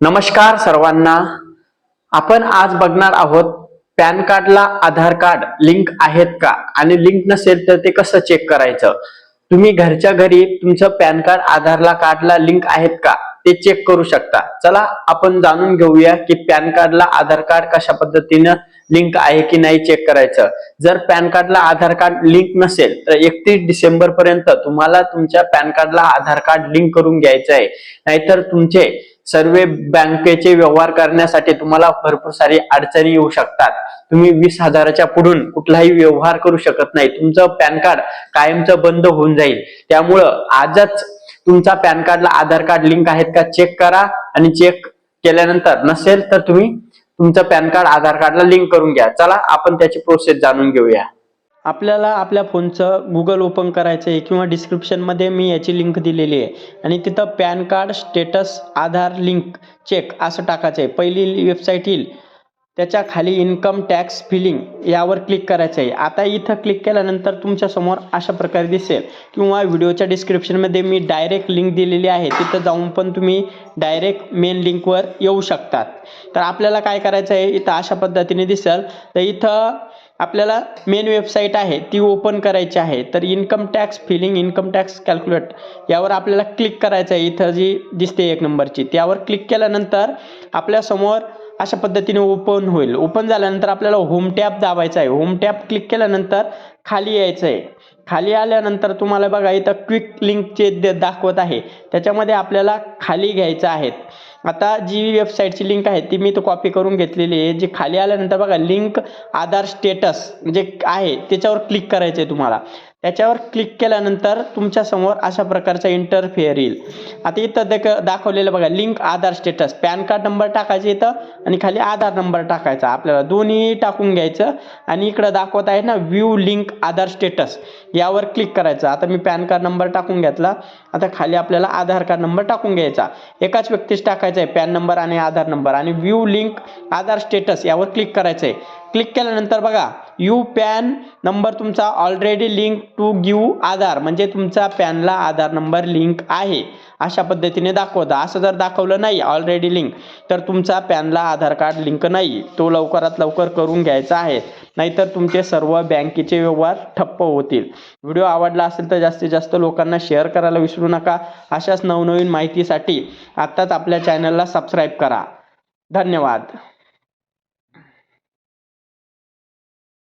नमस्कार सर्वांना. आपण आज बघणार आहोत पॅन कार्डला आधार कार्ड लिंक आहेत का? आणि लिंक नसेल तर ते कसं चेक करायचं? तुम्ही घरच्या घरी तुमचं पॅन कार्ड आधारला कार्डला लिंक आहेत का? ते चेक करू शकता. चला आपण जाणून घेऊया की पॅन कार्डला आधार कार्ड कशा पद्धतीनं लिंक आहे की नाही चेक करायचं. जर पॅन कार्डला आधार कार्ड लिंक नसेल तर एकतीस डिसेंबर पर्यंत तुम्हाला तुमच्या पॅन कार्डला आधार कार्ड लिंक करून घ्यायचं आहे. नाहीतर तुमचे सर्व बँकेचे व्यवहार करण्यासाठी तुम्हाला भरपूर सारी अडचणी येऊ शकतात. तुम्ही वीस हजाराच्या पुढून कुठलाही व्यवहार करू शकत नाही. तुमचं पॅन कार्ड कायमचं बंद होऊन जाईल. त्यामुळं आजच तुमचा पॅन कार्डला आधार कार्ड लिंक आहेत का चेक करा आणि चेक केल्यानंतर नसेल तर तुम्ही तुमचं पॅन कार्ड आधार कार्डला लिंक करून घ्या. चला आपण त्याची प्रोसेस जाणून घेऊया. आपल्याला आपल्या फोनचं गुगल ओपन करायचं आहे किंवा डिस्क्रिप्शनमध्ये मी याची लिंक दिलेली आहे. आणि तिथं PAN card status Aadhaar link check असं टाकायचं आहे पहिली वेबसाईट येईल. त्याच्याखाली इन्कम टॅक्स फिलिंग यावर क्लिक करायचं आहे आता इथं क्लिक केल्यानंतर तुमच्यासमोर अशा प्रकारे दिसेल. किंवा व्हिडिओच्या डिस्क्रिप्शनमध्ये मी डायरेक्ट लिंक दिलेली आहे. तिथं जाऊन पण तुम्ही डायरेक्ट मेन लिंकवर येऊ शकतात. तर आपल्याला काय करायचं आहे इथं अशा पद्धतीने दिसेल. तर इथं आपल्याला मेन वेबसाईट आहे ती ओपन करायची आहे. तर income tax filing income tax calculate यावर आपल्याला क्लिक करायचं आहे. इथं जी दिसते एक नंबरची त्यावर क्लिक केल्यानंतर आपल्यासमोर अशा पद्धतीने ओपन होईल. ओपन झाल्यानंतर आपल्याला होम टॅप दाबायचा आहे. होम टॅप क्लिक केल्यानंतर खाली यायचं आहे. खाली आल्यानंतर तुम्हाला बघा इथं क्विक लिंकचे द दाखवत आहे. त्याच्यामध्ये आपल्याला खाली घ्यायचं आहेत आता जी वेबसाईटची लिंक आहे ती मी तो कॉपी करून घेतलेली आहे. जी खाली आल्यानंतर बघा लिंक आधार स्टेटस जे म्हणजे आहे त्याच्यावर क्लिक करायचं आहे तुम्हाला. त्याच्यावर क्लिक केल्यानंतर तुमच्यासमोर अशा प्रकारचा इंटरफेअर येईल. आता इथं देख दाखवलेलं बघा link Aadhaar status PAN card number टाकायचं इथं आणि खाली आधार नंबर टाकायचा. आपल्याला दोन्ही टाकून घ्यायचं आणि इकडं दाखवत आहे ना व्ह्यू लिंक आधार स्टेटस यावर क्लिक करायचं. आता मी पॅन कार्ड नंबर टाकून घेतला. आता खाली आपल्याला आधार कार्ड नंबर टाकून घ्यायचा. एकाच व्यक्तीस टाकायचा आहे पॅन नंबर आणि आधार नंबर आणि व्ह्यू लिंक आधार स्टेटस यावर क्लिक करायचं आहे क्लिक केल्यानंतर बघा यू पॅन नंबर तुमचा already link to give Aadhaar म्हणजे तुमचा पॅनला आधार नंबर लिंक आहे. अशा पद्धतीने दाखवतं. असं जर दाखवलं नाही ऑलरेडी लिंक तर तुमचा पॅनला आधार कार्ड लिंक नाही. तो लवकरात लवकर करून घ्यायचा आहे. नाहीतर तुमचे सर्व बँकेचे व्यवहार ठप्प होतील. व्हिडिओ आवडला असेल तर जास्तीत जास्त लोकांना शेअर करायला विसरू नका. अशाच नवनवीन माहितीसाठी आत्ताच आपल्या चॅनलला सबस्क्राईब करा. धन्यवाद.